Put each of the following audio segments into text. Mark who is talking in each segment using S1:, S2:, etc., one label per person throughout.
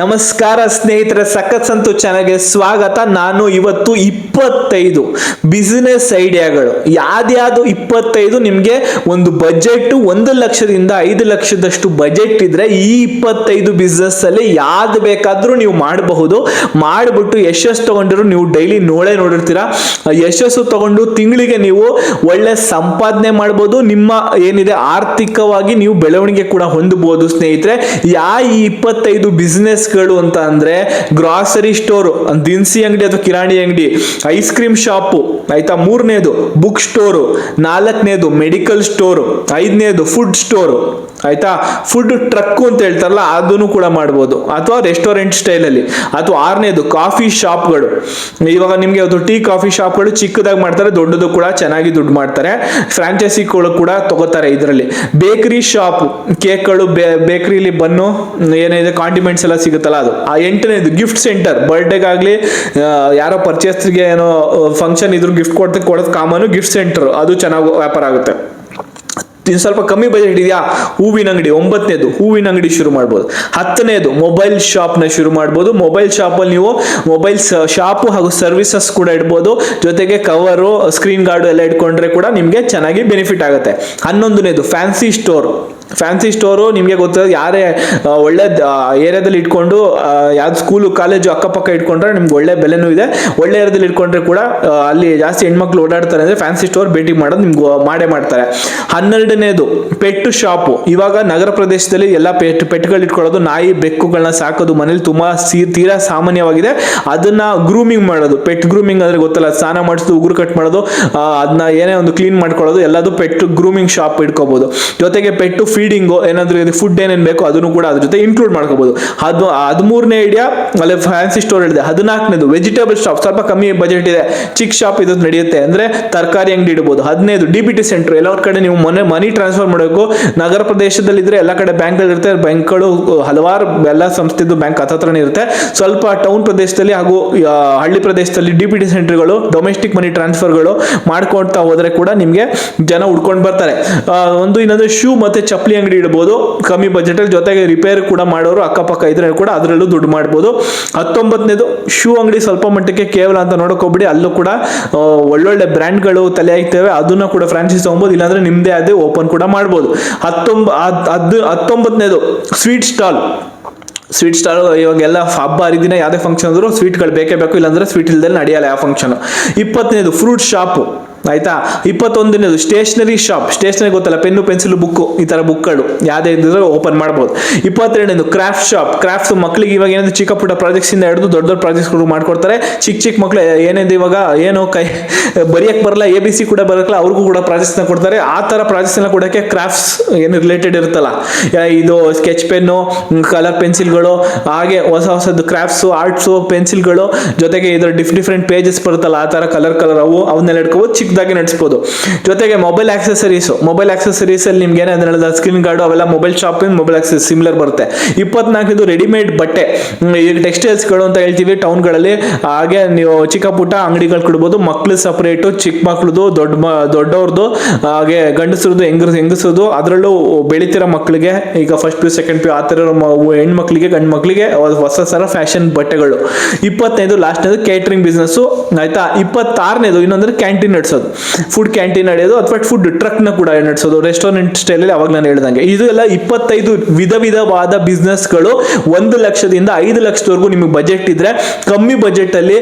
S1: ನಮಸ್ಕಾರ ಸ್ನೇಹಿತರೆ, ಸಖತ್ ಸಂತು ಚಾನಲ್ಗೆ ಸ್ವಾಗತ. ನಾನು ಇವತ್ತು ಇಪ್ಪತ್ತೈದು ಬಿಸಿನೆಸ್ ಐಡಿಯಾಗಳು ಯಾವ್ದ್ಯಾವ್ದು ಇಪ್ಪತ್ತೈದು? ನಿಮಗೆ ಒಂದು ಬಜೆಟ್ ಒಂದು ಲಕ್ಷದಿಂದ ಐದು ಲಕ್ಷದಷ್ಟು ಬಜೆಟ್ ಇದ್ರೆ ಈ ಇಪ್ಪತ್ತೈದು ಬಿಸ್ನೆಸ್ ಅಲ್ಲಿ ಯಾವ್ದು ಬೇಕಾದ್ರೂ ನೀವು ಮಾಡಬಹುದು. ಮಾಡಿಬಿಟ್ಟು ಯಶಸ್ಸು ತಗೊಂಡಿರೋ ನೀವು ಡೈಲಿ ನೋಡೇ ನೋಡಿರ್ತೀರಾ. ಯಶಸ್ಸು ತಗೊಂಡು ತಿಂಗಳಿಗೆ ನೀವು ಒಳ್ಳೆ ಸಂಪಾದನೆ ಮಾಡ್ಬೋದು. ನಿಮ್ಮ ಏನಿದೆ, ಆರ್ಥಿಕವಾಗಿ ನೀವು ಬೆಳವಣಿಗೆ ಕೂಡ ಹೊಂದಬಹುದು ಸ್ನೇಹಿತರೆ. ಯಾ ಈ ಇಪ್ಪತ್ತೈದು ಬಿಸ್ನೆಸ್ಗಳು ಅಂತ ಅಂದ್ರೆ ಗ್ರಾಸರಿ ಸ್ಟೋರು ದಿನಸಿ ಅಂಗಡಿ ಅಥವಾ ಕಿರಾಣಿ ಅಂಗಡಿ ಐಸ್ ಕ್ರೀಮ್ ಶಾಪು ಆಯ್ತಾ ಮೂರನೇದು ಬುಕ್ ಸ್ಟೋರು ನಾಲ್ಕನೇದು ಮೆಡಿಕಲ್ ಸ್ಟೋರು ಐದನೇದು ಫುಡ್ ಸ್ಟೋರು ಆಯ್ತಾ? ಫುಡ್ ಟ್ರಕ್ ಅಂತ ಹೇಳ್ತಾರಲ್ಲ, ಅದನ್ನು ಕೂಡ ಮಾಡ್ಬೋದು. ಅಥವಾ ರೆಸ್ಟೋರೆಂಟ್ ಸ್ಟೈಲಲ್ಲಿ ಅಥವಾ ಆರನೇದು ಕಾಫಿ ಶಾಪ್ಗಳು ಇವಾಗ ನಿಮಗೆ ಅದು ಟೀ ಕಾಫಿ ಶಾಪ್ಗಳು ಚಿಕ್ಕದಾಗಿ ಮಾಡ್ತಾರೆ, ದೊಡ್ಡದು ಕೂಡ ಚೆನ್ನಾಗಿ ದುಡ್ಡು ಮಾಡ್ತಾರೆ. ಫ್ರಾಂಚೈಸಿಗಳು ಕೂಡ ತಗೋತಾರೆ ಇದರಲ್ಲಿ. ಬೇಕರಿ ಶಾಪ್ ಕೇಕ್ಗಳು ಬೇಕರಿಲಿ ಬನ್ನು ಏನಿದೆ ಕಾಂಟಿಮೆಂಟ್ಸ್ ಎಲ್ಲ ಸಿಗುತ್ತಲ್ಲ ಅದು. ಆ ಎಂಟನೇದು ಗಿಫ್ಟ್ ಸೆಂಟರ್ ಬರ್ಡೇಗಾಗಲಿ ಯಾರೋ ಪರ್ಚೇಸ್ಗೆ ಏನೋ ಫಂಕ್ಷನ್ ಇದ್ರು ಗಿಫ್ಟ್ ಕೊಡ್ತಾ, ಕೊಡೋದು ಕಾಮನು ಗಿಫ್ಟ್ ಸೆಂಟರ್ ಅದು ಚೆನ್ನಾಗಿ ವ್ಯಾಪಾರ ಆಗುತ್ತೆ. ಸ್ವಲ್ಪ ಕಮ್ಮಿ ಬಜೆಟ್ ಇದೆಯಾ? ಹೂವಿನ ಅಂಗಡಿ ಒಂಬತ್ತನೇದು ಹೂವಿನ ಅಂಗಡಿ ಶುರು ಮಾಡ್ಬೋದು. ಹತ್ತನೇದು ಮೊಬೈಲ್ ಶಾಪ್ನ ಶುರು ಮಾಡ್ಬೋದು. ಮೊಬೈಲ್ ಶಾಪಲ್ಲಿ ನೀವು ಮೊಬೈಲ್ ಶಾಪು ಹಾಗೂ ಸರ್ವಿಸಸ್ ಕೂಡ ಇಡ್ಬೋದು. ಜೊತೆಗೆ ಕವರು ಸ್ಕ್ರೀನ್ ಗಾರ್ಡು ಎಲ್ಲ ಇಟ್ಕೊಂಡ್ರೆ ಕೂಡ ನಿಮಗೆ ಚೆನ್ನಾಗಿ ಬೆನಿಫಿಟ್ ಆಗುತ್ತೆ. ಹನ್ನೊಂದನೇದು ಫ್ಯಾನ್ಸಿ ಸ್ಟೋರ್ ಫ್ಯಾನ್ಸಿ ಸ್ಟೋರು ನಿಮಗೆ ಗೊತ್ತಿರೋದು ಯಾರೇ ಒಳ್ಳೆ ಏರಿಯಾದಲ್ಲಿ ಇಟ್ಕೊಂಡು ಯಾವ್ದು ಸ್ಕೂಲು ಕಾಲೇಜು ಅಕ್ಕಪಕ್ಕ ಇಟ್ಕೊಂಡ್ರೆ ನಿಮ್ಗೆ ಒಳ್ಳೆ ಬೆಲೆನೂ ಇದೆ. ಒಳ್ಳೆ ಏರಿಯಾದಲ್ಲಿ ಇಟ್ಕೊಂಡ್ರೆ ಕೂಡ ಅಲ್ಲಿ ಜಾಸ್ತಿ ಹೆಣ್ಮಕ್ಳು ಓಡಾಡ್ತಾರೆ ಅಂದರೆ ಫ್ಯಾನ್ಸಿ ಸ್ಟೋರ್ ಭೇಟಿ ಮಾಡೋದು ನಿಮ್ಗೆ ಮಾಡೇ ಮಾಡ್ತಾರೆ. ಹನ್ನೆರಡನೇದು ಪೆಟ್ಟು ಶಾಪು ಇವಾಗ ನಗರ ಪ್ರದೇಶದಲ್ಲಿ ಎಲ್ಲ ಪೆಟ್ ಪೆಟ್ಗಳು ಇಟ್ಕೊಳ್ಳೋದು ನಾಯಿ ಬೆಕ್ಕುಗಳನ್ನ ಸಾಕೋದು ಮನೇಲಿ ತುಂಬ ಸಿ, ತೀರಾ ಸಾಮಾನ್ಯವಾಗಿದೆ. ಅದನ್ನ ಗ್ರೂಮಿಂಗ್ ಮಾಡೋದು. ಪೆಟ್ ಗ್ರೂಮಿಂಗ್ ಅಂದ್ರೆ ಗೊತ್ತಲ್ಲ, ಸ್ನಾನ ಮಾಡಿಸೋದು, ಉಗುರು ಕಟ್ ಮಾಡೋದು ಅದನ್ನ ಏನೇ ಒಂದು ಕ್ಲೀನ್ ಮಾಡ್ಕೊಳ್ಳೋದು, ಎಲ್ಲದು ಪೆಟ್ಟು ಗ್ರೂಮಿಂಗ್ ಶಾಪ್ ಇಟ್ಕೋಬಹುದು ಜೊತೆಗೆ ಪೆಟ್ಟು ಫೀಡಿಂಗು ಏನಾದ್ರು ಫುಡ್ ಏನೇನು ಬೇಕೋ ಅದನ್ನು ಕೂಡ ಅದ್ರ ಜೊತೆ ಇನ್ಕ್ಲೂಡ್ ಮಾಡ್ಕೋಬಹುದು ಅದು ಹದಿಮೂರನೇ ಐಡಿಯಾ ಅಲ್ಲಿ ಫ್ಯಾನ್ಸಿ ಸ್ಟೋರ್ ಹೇಳಿದೆ. ಹದಿನಾಲ್ಕನೇದು ವೆಜಿಟೇಬಲ್ ಶಾಪ್ ಸ್ವಲ್ಪ ಕಮ್ಮಿ ಬಜೆಟ್ ಇದೆ. ಚಿಕ್ ಶಾಪ್ ಇದು ನಡೆಯುತ್ತೆ ಅಂದ್ರೆ ತರಕಾರಿ ಅಂಗಡಿ ಇಡಬಹುದು ಹದಿನೈದು ಡಿ ಬಿ ಟಿ ಸೆಂಟರ್ ಎಲ್ಲ ಕಡೆ ನೀವು ಮನೆ ಮನಿ ಟ್ರಾನ್ಸ್ಫರ್ ಮಾಡಬೇಕು. ನಗರ ಪ್ರದೇಶದಲ್ಲಿ ಇದ್ರೆ ಎಲ್ಲ ಕಡೆ ಬ್ಯಾಂಕ್ಗಳು ಇರುತ್ತೆ. ಬ್ಯಾಂಕ್ಗಳು ಹಲವಾರು ಎಲ್ಲ ಸಂಸ್ಥೆದು ಬ್ಯಾಂಕ್ ಹತ್ರನೇ ಇರುತ್ತೆ. ಸ್ವಲ್ಪ ಟೌನ್ ಪ್ರದೇಶದಲ್ಲಿ ಹಾಗೂ ಹಳ್ಳಿ ಪ್ರದೇಶದಲ್ಲಿ ಡಿ ಬಿ ಟಿ ಸೆಂಟರ್ಗಳು ಡೊಮೆಸ್ಟಿಕ್ ಮನಿ ಟ್ರಾನ್ಸ್ಫರ್ಗಳು ಮಾಡ್ಕೊಳ್ತಾ ಹೋದ್ರೆ ಕೂಡ ನಿಮಗೆ ಜನ ಉಡ್ಕೊಂಡು ಬರ್ತಾರೆ. ಒಂದು ಇನ್ನೊಂದು ಶೂ ಮತ್ತೆ ಚಪ್ಪಲಿ ಅಂಗಡಿ ಇಡ್ಬೋದು. ಕಮ್ಮಿ ಬಜೆಟ್ ಅಲ್ಲಿ ಜೊತೆಗೆ ರಿಪೇರ್ ಕೂಡ ಮಾಡೋರು ಅಕ್ಕಪಕ್ಕ ಇದ್ರೆ ಕೂಡ ಅದರಲ್ಲೂ ದುಡ್ಡು ಮಾಡ್ಬೋದು. ಹತ್ತೊಂಬತ್ತನೇದು ಶೂ ಅಂಗಡಿ ಸ್ವಲ್ಪ ಮಟ್ಟಕ್ಕೆ ಕೇವಲ ಅಂತ ನೋಡಕ್ ಹೋಗ್ಬಿಡಿ ಅಲ್ಲೂ ಕೂಡ ಒಳ್ಳೊಳ್ಳೆ ಬ್ರ್ಯಾಂಡ್ಗಳು ತಲೆ ಆಗ್ತವೆ ಅದನ್ನ ಕೂಡ ಫ್ರಾಂಚೈಸ್ ತಗೊಬೋದು. ಇಲ್ಲಾಂದ್ರೆ ನಿಮ್ದೇ ಅದೇ ಓಪನ್ ಕೂಡ ಮಾಡ್ಬೋದು. ಹತ್ತೊಂಬ ಹದ್ ಹತ್ತೊಂಬತ್ತನೇದು ಸ್ವೀಟ್ ಸ್ಟಾಲ್ ಸ್ವೀಟ್ ಸ್ಟಾಲ್ ಇವಾಗೆಲ್ಲ ಹಬ್ಬ ಹರಿದಿನ ಯಾವುದೇ ಫಂಕ್ಷನ್ ಅಂದ್ರೂ ಸ್ವೀಟ್ಗಳು ಬೇಕೇ ಬೇಕು. ಇಲ್ಲಾಂದ್ರೆ ಸ್ವೀಟ್ ಇಲ್ದೇ ನಡೆಯಲ್ಲ ಆ ಫಂಕ್ಷನ್ ಇಪ್ಪತ್ತನೇದು ಫ್ರೂಟ್ ಶಾಪು ಆಯ್ತಾ? ಇಪ್ಪತ್ತೊಂದನೇದು ಸ್ಟೇಷನರಿ ಶಾಪ್. ಸ್ಟೇಷನರಿ ಗೊತ್ತಲ್ಲ, ಪೆನ್ನು, ಪೆನ್ಸಿಲ್, ಬುಕ್ಕು, ಈ ತರ ಬುಕ್ಗಳು. ಯಾವುದೇ ಇದ್ರೆ ಓಪನ್ ಮಾಡ್ಬೋದು. ಇಪ್ಪತ್ತೆರಡನೇದು ಕ್ರಾಫ್ಟ್ ಶಾಪ್. ಕ್ರಾಫ್ಟ್ ಮಕ್ಕಳಿಗೆ ಇವಾಗ ಏನಾದ್ರು ಚಿಕ್ಕ ಪುಟ್ಟ ಪ್ರಾಜೆಕ್ಟ್ಸ್ ಇಂದ ಹಿಡಿದು ದೊಡ್ಡ ದೊಡ್ಡ ಪ್ರಾಜೆಕ್ಟ್ಸ್ಗಳು ಮಾಡ್ಕೊಡ್ತಾರೆ. ಚಿಕ್ಕ ಚಿಕ್ಕ ಮಕ್ಕಳು ಏನಿದೆ ಇವಾಗ, ಏನೋ ಕೈ, ಬರಿಯಕ್ ಬರಲ್ಲ ಎ ಬಿ ಸಿ ಕೂಡ ಬರಕ್ಲ ಅವ್ರಿಗೂ ಕೂಡ ಪ್ರಾಜೆಕ್ಟ್ಸ್ನ ಕೊಡ್ತಾರೆ. ಆ ತರ ಪ್ರಾಜೆಕ್ಟ್ಸ್ ಎಲ್ಲ ಕೊಡಕ್ಕೆ ಕ್ರಾಫ್ಟ್ಸ್ ಏನು ರಿಲೇಟೆಡ್ ಇರುತ್ತಲ್ಲ. ಇದು ಸ್ಕೆಚ್ ಪೆನ್ನು ಕಲರ್ ಪೆನ್ಸಿಲ್ಗಳು ಹಾಗೆ ಹೊಸ ಹೊಸದು ಕ್ರಾಫ್ಟ್ಸು ಆರ್ಟ್ಸು ಪೆನ್ಸಿಲ್ಗಳು ಜೊತೆಗೆ ಇದ್ರ ಡಿಫ್ ಡಿಫ್ರೆಂಟ್ ಪೇಜಸ್ ಬರುತ್ತಲ್ಲ, ಆ ತರ ಕಲರ್ ಕಲರ್ ಅವು, ಅವನ್ನೆಲ್ಲ ಇಟ್ಕೋಬೋದು ಚಿಕ್ಕದಾಗಿ ನಡೆಸ್ಬೋದು. ಜೊತೆಗೆ ಮೊಬೈಲ್ ಆಕ್ಸೆಸರೀಸ್ ಮೊಬೈಲ್ ಆಕ್ಸೆಸರೀಸ್ ಅಲ್ಲಿ ನಿಮ್ಗೆ ಏನಾದ್ರೆ ಸ್ಕ್ರೀನ್ ಗಾರ್ಡ್ ಅವೆಲ್ಲ mobile shopping mobile access similar ಬರುತ್ತೆ. ಇಪ್ಪತ್ನಾಲ್ಕನೇದು ರೆಡಿಮೇಡ್ ಬಟ್ಟೆ ಈಗ ಟೆಕ್ಸ್ಟೈಲ್ಸ್ಗಳು ಅಂತ ಹೇಳ್ತೀವಿ ಟೌನ್ಗಳಲ್ಲಿ ಹಾಗೆ ನೀವು ಚಿಕ್ಕ ಪುಟ್ಟ ಅಂಗಡಿಗಳು ಕೊಡ್ಬೋದು, ಮಕ್ಳು ಸಪ್ರೇಟು ಚಿಕ್ಕ ಮಕ್ಳದು, ದೊಡ್ಡ ದೊಡ್ಡವ್ರದ್ದು ಹಾಗೆ ಗಂಡಸ್ರದ್ದು ಹೆಂಗ್ ಹೆಂಗಸರದು ಅದರಲ್ಲೂ ಬೆಳಿತಿರೋ ಮಕ್ಕಳಿಗೆ ಈಗ ಫಸ್ಟ್ ಪಿ ಸೆಕೆಂಡ್ ಪಿ ಆ ಥರ ಹೆಣ್ಮಕ್ಳಿಗೆ, ಗಂಡು ಮಕ್ಕಳಿಗೆ ಹೊಸ ಸಲ ಫ್ಯಾಷನ್ ಬಟ್ಟೆಗಳು. ಇಪ್ಪತ್ತೈದು ಲಾಸ್ಟ್ನೇದು ಕೇಟ್ರಿಂಗ್ ಬಿಸ್ನೆಸ್ಸು ಆಯಿತಾ? ಇಪ್ಪತ್ತಾರನೇದು ಇನ್ನೊಂದ್ರೆ ಕ್ಯಾಂಟೀನ್ ನಡೆಸೋದು. ಫುಡ್ ಕ್ಯಾಂಟೀನ್ ನಡೆಯೋದು ಅಥವಾ ಫುಡ್ ಟ್ರಕ್ನ ಕೂಡ ನಡೆಸೋದು ರೆಸ್ಟೋರೆಂಟ್ ಸ್ಟೈಲಲ್ಲಿ ಅವಾಗ ನಾನು ಹೇಳ್ದಂಗೆ. ಇದು ಎಲ್ಲ ಇಪ್ಪತ್ತೈದು ವಿಧ ವಿಧವಾದ ಬಿಸ್ನೆಸ್ಗಳು ಒಂದು ಲಕ್ಷದಿಂದ ಐದು ಲಕ್ಷದವರೆಗೂ ನಿಮಗೆ ಬಜೆಟ್ ಇದ್ರೆ, ಕಮ್ಮಿ ಬಜೆಟ್ ಅಲ್ಲಿ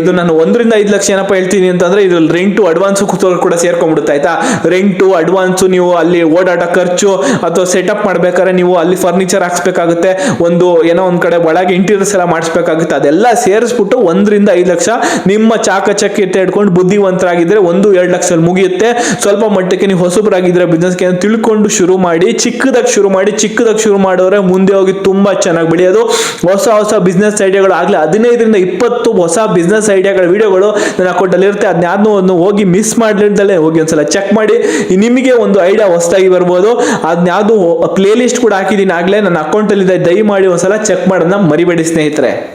S1: ಇದು ನಾನು ಒಂದರಿಂದ ಐದು ಲಕ್ಷ ಏನಪ್ಪ ಹೇಳ್ತೀನಿ ಅಂತಂದ್ರೆ ಇದ್ರಲ್ಲಿ ರೆಂಟು ಅಡ್ವಾನ್ಸ್ ಕೂಡ ಸೇರ್ಕೊಂಡ್ಬಿಡುತ್ತೆ, ಆಯ್ತಾ? ರೆಂಟು ಅಡ್ವಾನ್ಸು ನೀವು ಅಲ್ಲಿ ಓಡಾಟ ಖರ್ಚು ಅಥವಾ ಸೆಟಪ್ ಮಾಡ್ಬೇಕಾದ್ರೆ ನೀವು ಅಲ್ಲಿ ಫರ್ನಿಚರ್ ಹಾಕ್ಸ್ಬೇಕಾಗುತ್ತೆ, ಒಂದು ಏನೋ ಒಂದ್ ಕಡೆ ಒಳಗೆ ಇಂಟೀರಿಯರ್ಸ್ ಎಲ್ಲ ಮಾಡಿಸ್ಬೇಕಾಗುತ್ತೆ, ಅದೆಲ್ಲ ಸೇರಿಸ್ಬಿಟ್ಟು ಒಂದರಿಂದ ಐದು ಲಕ್ಷ ನಿಮ್ಮ ಚಾಕಚಕ್ಯತೆ ಇಟ್ಕೊಂಡು ಬುದ್ಧಿವಂತರಾಗಿದ್ರೆ ಒಂದು ಎರಡು ಲಕ್ಷದಲ್ಲಿ ಮುಗಿಯುತ್ತೆ. ಸ್ವಲ್ಪ ಮಟ್ಟಕ್ಕೆ ನೀವು ಹೊಸಬರಾಗಿದ್ರೆ ಕೇಂದ್ರ ತಿಳ್ಕೊಂಡು ಶುರು ಮಾಡಿ, ಚಿಕ್ಕದಾಗಿ ಶುರು ಮಾಡಿ, ಚಿಕ್ಕದಾಗಿ ಶುರು ಮಾಡಿದ್ರೆ ಮುಂದೆ ಹೋಗಿ ತುಂಬಾ ಚೆನ್ನಾಗಿ ಬೆಳೆಯೋದು. ಹೊಸ ಹೊಸ ಬಿಸ್ನೆಸ್ ಐಡಿಯಾಗಳು ಆಗಲಿ, ಹದಿನೈದರಿಂದ ಇಪ್ಪತ್ತು ಹೊಸ ಬಿಸ್ನೆಸ್ ಐಡಿಯಾಗಳ ವಿಡಿಯೋಗಳು ನನ್ನ ಅಕೌಂಟಲ್ಲಿ ಇರುತ್ತೆ. ಅದನ್ನ ಒಂದು ಹೋಗಿ ಮಿಸ್ ಮಾಡಲಿಲ್ಲದಲ್ಲೇ ಹೋಗಿ ಒಂದ್ಸಲ ಚೆಕ್ ಮಾಡಿ. ನಿಮಗೆ ಒಂದು ಐಡಿಯಾ ಹೊಸದಾಗಿ ಬರ್ಬೋದು. ಅದನ್ನ ಯಾವುದು ಪ್ಲೇ ಲಿಸ್ಟ್ ಕೂಡ ಹಾಕಿದ್ದೀನಿ ಆಗ್ಲೇ. ನನ್ನ ಅಕೌಂಟಲ್ಲಿ ಇದೆ ದಯಮಾಡಿ ಒಂದ್ಸಲ ಚೆಕ್ ಮಾಡೋದನ್ನ ಮರಿಬೇಡಿ ಸ್ನೇಹಿತರೆ.